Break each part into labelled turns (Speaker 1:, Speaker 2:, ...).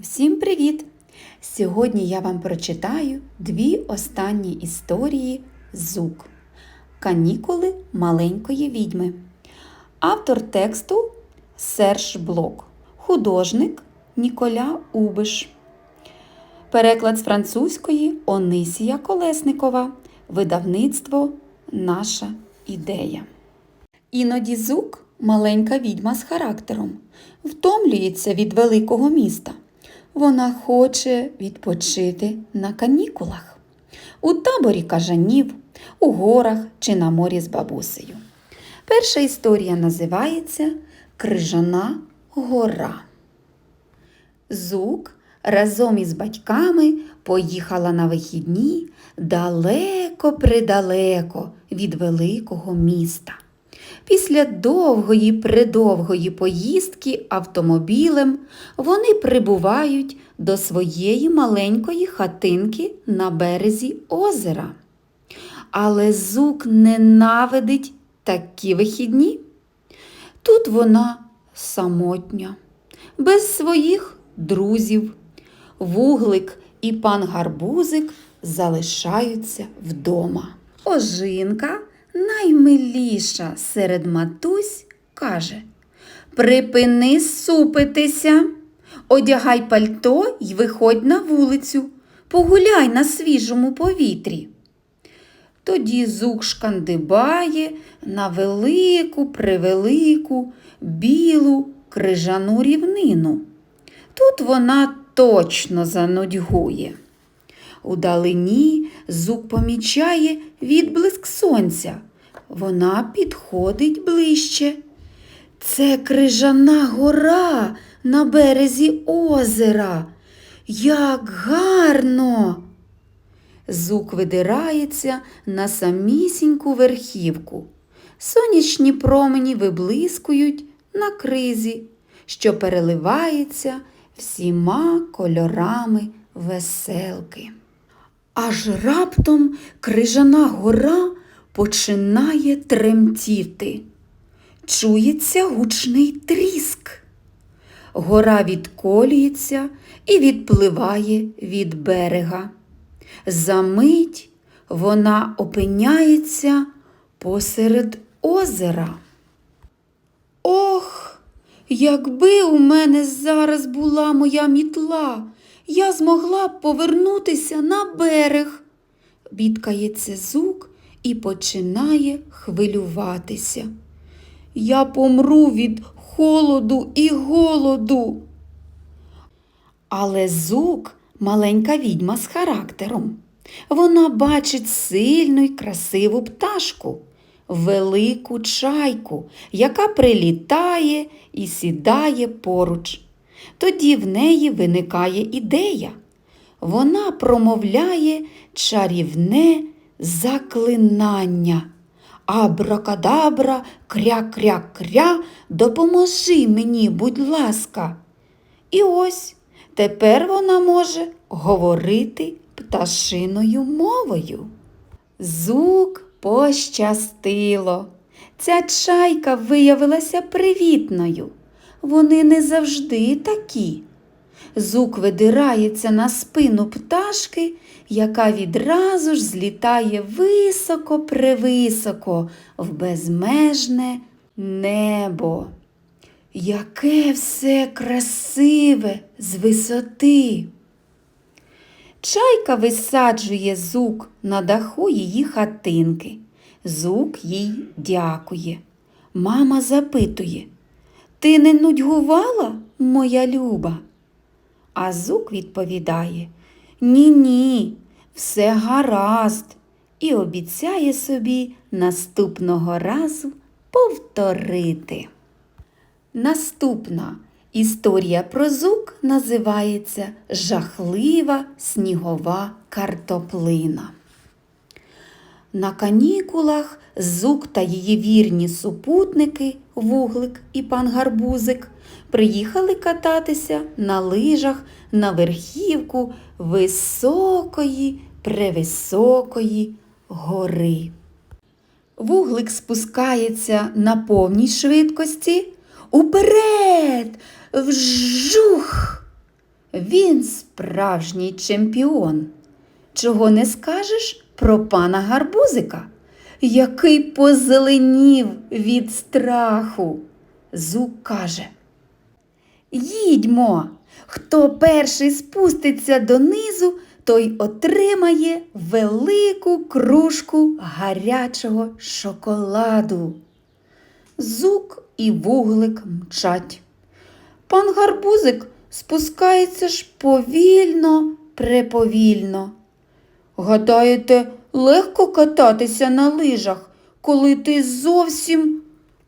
Speaker 1: Всім привіт! Сьогодні я вам прочитаю дві останні історії Зук. Канікули маленької відьми. Автор тексту Серж Блок, художник Ніколя Убиш. Переклад з французької Онисія Колесникова. Видавництво Наша ідея. Іноді зук маленька відьма з характером, втомлюється від великого міста. Вона хоче відпочити на канікулах. У таборі кажанів, у горах чи на морі з бабусею. Перша історія називається Крижана гора. Зук разом із батьками поїхала на вихідні далеко-предалеко від великого міста. Після довгої придовгої поїздки автомобілем вони прибувають до своєї маленької хатинки на березі озера. Але зук ненавидить такі вихідні. Тут вона самотня, без своїх друзів. Вуглик і пан Гарбузик залишаються вдома. Ожинка наймиліша серед матусь каже Припини супитися, одягай пальто й виходь на вулицю, погуляй на свіжому повітрі. Тоді зук шкандибає на велику, превелику, білу крижану рівнину. Тут вона точно занудьгує. Удалині зук помічає відблиск сонця. Вона підходить ближче. Це крижана гора на березі озера. Як гарно! Зук видирається на самісіньку верхівку. Сонячні промені виблискують на кризі, що переливається всіма кольорами веселки. Аж раптом крижана гора починає тремтіти. Чується гучний тріск. Гора відколюється і відпливає від берега. Замить вона опиняється посеред озера. Ох, якби у мене зараз була моя мітла, я змогла б повернутися на берег. Бідкається зук і починає хвилюватися. Я помру від холоду і голоду. Але зук маленька відьма з характером. Вона бачить сильну й красиву пташку, велику чайку, яка прилітає і сідає поруч. Тоді в неї виникає ідея. Вона промовляє чарівне заклинання. Абракадабра, кря-кря-кря, допоможи мені, будь ласка. І ось тепер вона може говорити пташиною мовою. Зук пощастило. Ця чайка виявилася привітною. Вони не завжди такі. Зук видирається на спину пташки, яка відразу ж злітає високо-превисоко в безмежне небо. Яке все красиве з висоти. Чайка висаджує зук на даху її хатинки. Зук їй дякує. Мама запитує Ти не нудьгувала, моя люба? А зук відповідає Ні, ні, все гаразд, і обіцяє собі наступного разу повторити. Наступна історія про зук називається Жахлива снігова картоплина. На канікулах зук та її вірні супутники, вуглик і пан Гарбузик, приїхали кататися на лижах на верхівку високої, превисокої гори. Вуглик спускається на повній швидкості. Уперед! Вжух! Він справжній чемпіон. Чого не скажеш про пана гарбузика, який позеленів від страху. Зук каже. Їдьмо, хто перший спуститься донизу, той отримає велику кружку гарячого шоколаду. Зук і вуглик мчать. Пан гарбузик спускається ж повільно, преповільно. Гадаєте, легко кататися на лижах, коли ти зовсім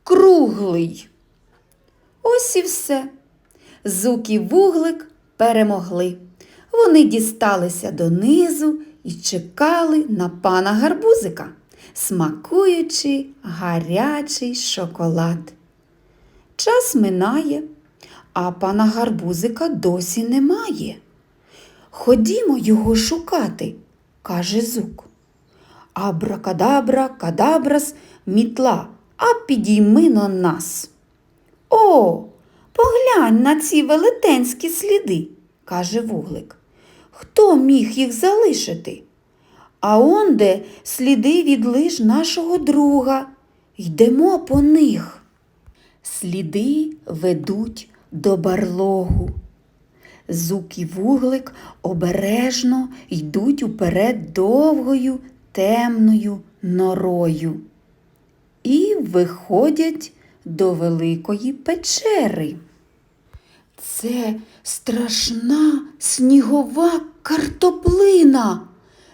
Speaker 1: круглий. Ось і все. Зук і вуглик перемогли. Вони дісталися донизу і чекали на пана гарбузика, смакуючи гарячий шоколад. Час минає, а пана гарбузика досі немає. Ходімо його шукати, каже зук. Абракадабра, кадабрас, мітла, а підійми на нас. О, поглянь на ці велетенські сліди, каже вуглик. Хто міг їх залишити? А онде сліди від лиж нашого друга. Йдемо по них. Сліди ведуть до барлогу. Зук і вуглик обережно йдуть уперед довгою темною норою і виходять до великої печери. Це страшна снігова картоплина,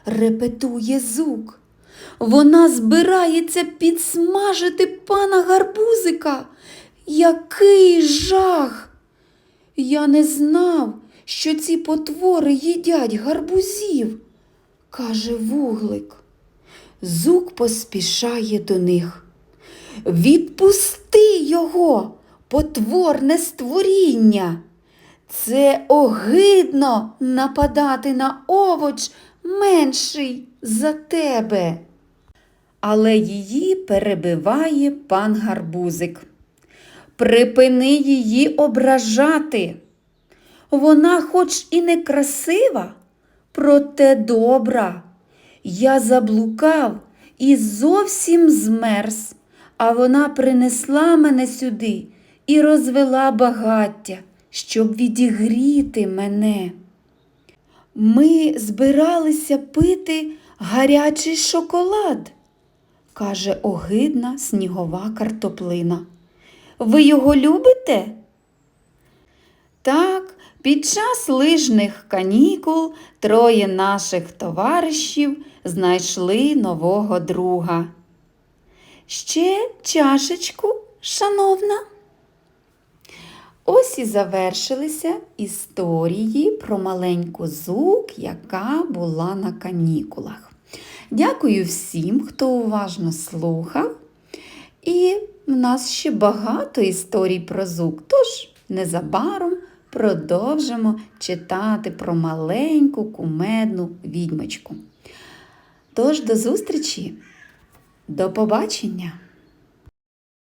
Speaker 1: репетує зук. Вона збирається підсмажити пана гарбузика. Який жах! Я не знав, що ці потвори їдять гарбузів, каже вуглик. Зук поспішає до них. Відпусти його, потворне створіння. Це огидно нападати на овоч менший за тебе. Але її перебиває пан гарбузик. Припини її ображати. Вона хоч і не красива, проте добра. Я заблукав і зовсім змерз, а вона принесла мене сюди і розвела багаття, щоб відігріти мене. Ми збиралися пити гарячий шоколад, каже огидна снігова картоплина. Ви його любите? Так, під час лижних канікул троє наших товаришів знайшли нового друга. Ще чашечку, шановна. Ось і завершилися історії про маленьку зук, яка була на канікулах. Дякую всім, хто уважно слухав. І в нас ще багато історій про зук, тож незабаром продовжимо читати про маленьку кумедну відьмочку. Тож до зустрічі, до побачення!